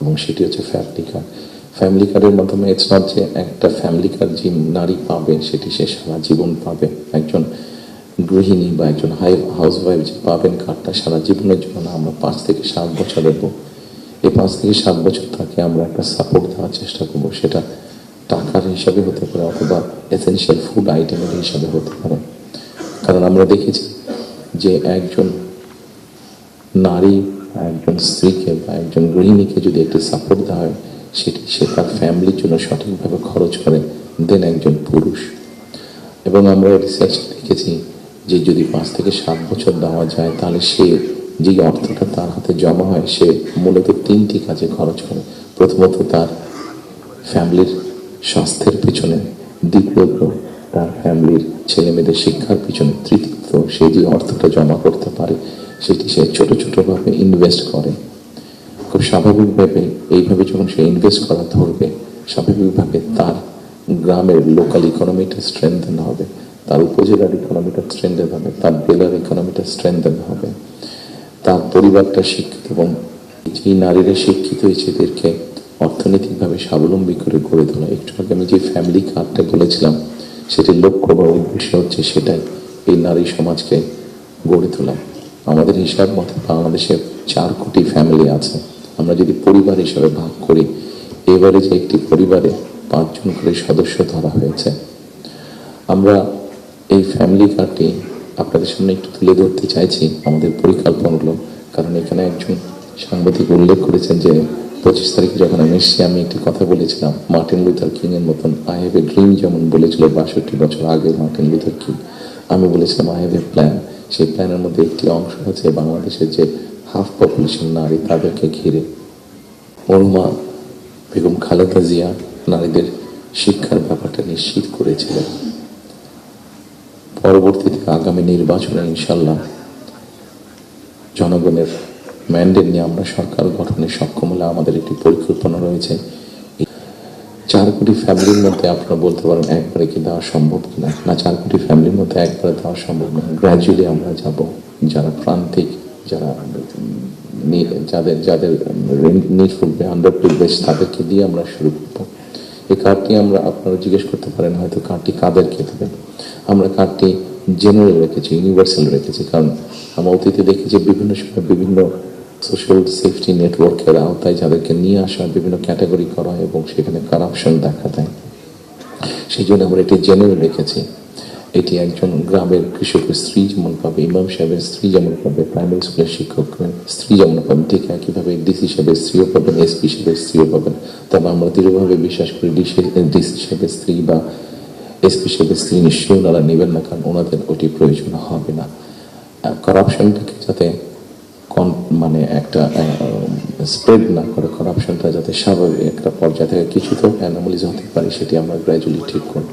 এবং সেটি হচ্ছে ফ্যামিলি কার্ড ফ্যামিলি কার্ডের মাধ্যমে ইটস নট যে একটা ফ্যামিলি কার্ড যে নারী পাবে, সেটি সে সারা জীবন পাবে। একজন গৃহিণী বা একজন হাই হাউস ওয়াইফ যে পাবেন কার্ডটা সারা জীবনের জন্য না, আমরা পাঁচ থেকে সাত বছর দেবো। এই পাঁচ থেকে সাত বছর তাকে আমরা একটা সাপোর্ট দেওয়ার চেষ্টা করব। সেটা টাকার হিসাবে হতে পারে অথবা এসেনশিয়াল ফুড আইটেমের হিসাবে হতে পারে। কারণ আমরা দেখেছি যে একজন নারী একজন স্ত্রীকে বা একজন গৃহিণীকে যদি একটু সাপোর্ট দেওয়া হয় সেটি সে তার ফ্যামিলির জন্য সঠিকভাবে খরচ করে দেন একজন পুরুষ। এবং আমরা রিসার্চ দেখেছি যে যদি পাঁচ থেকে সাত বছর দেওয়া যায়, তাহলে সে যে অর্থটা তার হাতে জমা হয়, সে মূলত তিনটি কাজে খরচ করে। প্রথমত তার ফ্যামিলির স্বাস্থ্যের পিছনে, দ্বিতীয়ত তার ফ্যামিলির ছেলে মেয়েদের শিক্ষার পিছনে তৃতীয়ত সে যে অর্থটা জমা করতে পারে, সেটি সে ছোট ছোটভাবে ইনভেস্ট করে। খুব স্বাভাবিকভাবে এইভাবে যখন সে ইনভেস্ট করা ধরবে, স্বাভাবিকভাবে তার গ্রামের লোকাল ইকোনমিটা স্ট্রেংথেন হবে, তার উপজেলার ইকোনমিটা স্ট্রেংথেন হবে, তার জেলার ইকোনমিটা স্ট্রেংথেন হবে। তার পরিবারটা শিক্ষিত এবং যেই নারীরা শিক্ষিত হয়েছে, এদেরকে অর্থনৈতিকভাবে স্বাবলম্বী করে গড়ে তোলা। একটু আগে আমি যে ফ্যামিলি কার্ডটা বলেছিলাম সেটির লক্ষ্য বা উদ্দেশ্য হচ্ছে সেটাই। এই নারী সমাজকে গড়ে তোলা। আমাদের হিসাব মতে বাংলাদেশে চার কোটি ফ্যামিলি আছে। আমরা যদি পরিবার হিসাবে ভাগ করি, এবারে যে একটি পরিবারে পাঁচজন করে সদস্য ধরা হয়েছে, আমরা এই ফ্যামিলি কার্ডটি আপনাদের সামনে একটু তুলে ধরতে চাইছি, আমাদের পরিকল্পনাগুলো কারণ এখানে একজন সাংবাদিক উল্লেখ করেছেন যে, পঁচিশ তারিখে যখন আমি এসেছি, আমি একটি কথা বলেছিলাম, মার্টিন লুথার কিং এর মতন আই হ্যাভ এ ড্রিম যেমন বলেছিল বাষট্টি বছর আগে মার্টিন লুথার কিং। আমি বলেছিলাম আই হ্যাভ এ প্ল্যান সেই প্ল্যানের মধ্যে একটি অংশ হচ্ছে বাংলাদেশের যে হাফ পপুলেশন নারী, তাদেরকে ঘিরে। ওর মা বেগম খালেদা জিয়া নারীদের শিক্ষার ব্যাপারটা নিশ্চিত করেছিলেন। পরবর্তীতে আগামী নির্বাচনে ইনশাল্লাহ জনগণের ম্যান্ডেট নিয়ে আমরা সরকার গঠনে সক্ষম হলে আমাদের একটি পরিকল্পনা রয়েছে। চার কোটি ফ্যামিলির মধ্যে আপনারা বলতে পারেন একবারে কি দেওয়া সম্ভব কিনা? না, চার কোটি ফ্যামিলির মধ্যে একবারে দেওয়া সম্ভব না। গ্র্যাজুয়ালি আমরা যাব। যারা প্রান্তিক, যারা যাদের যাদের নিড ফুটবে আন্ডার প্রিভিলেজ তাদেরকে দিয়ে আমরা শুরু করব। এই কার্ডটি আমরা আপনারা জিজ্ঞেস করতে পারেন, হয়তো কার্ডটি কাদেরকে দেবেন? আমরা কার্ডটি জেনারেল রেখেছি ইউনিভার্সাল রেখেছি, কারণ আমরা অতীতে দেখেছি বিভিন্ন সময় বিভিন্ন সোশ্যাল সেফটি নেটওয়ার্কের আওতায় যাদেরকে নিয়ে আসা বিভিন্ন ক্যাটাগরি করা হয় এবং সেখানে কারাপশন দেখা দেয়। সেই জন্য আমরা এটি জেনারেল রেখেছি। এটি একজন গ্রামের কৃষকের স্ত্রী যেমন পাবে ইমাম সাহেবের স্ত্রী যেমন পাবে প্রাইমারি স্কুলের শিক্ষকের স্ত্রী যেমন পাবেন ঠিক একইভাবে ডিসি সাহেবের স্ত্রীও পাবেন এসপি সাহেবের স্ত্রীও পাবেন। তবে আমরা দৃঢ়ভাবে বিশ্বাস করি ডিসি ডিসি সাহেবের স্ত্রী বা এসপি সাহেবের স্ত্রী নিশ্চয়ই ওনারা নেবেন না, কারণ ওনাদের ওটি প্রয়োজন হবে না। করাপশনটাকে যাতে মানে একটা স্প্রেড না করে করাপশনটা যাতে স্বাভাবিক একটা পর্যায়ে থেকে কিছু তো অ্যানামলিজ হতে পারে, সেটি আমরা গ্র্যাজুয়ালি ঠিক করব।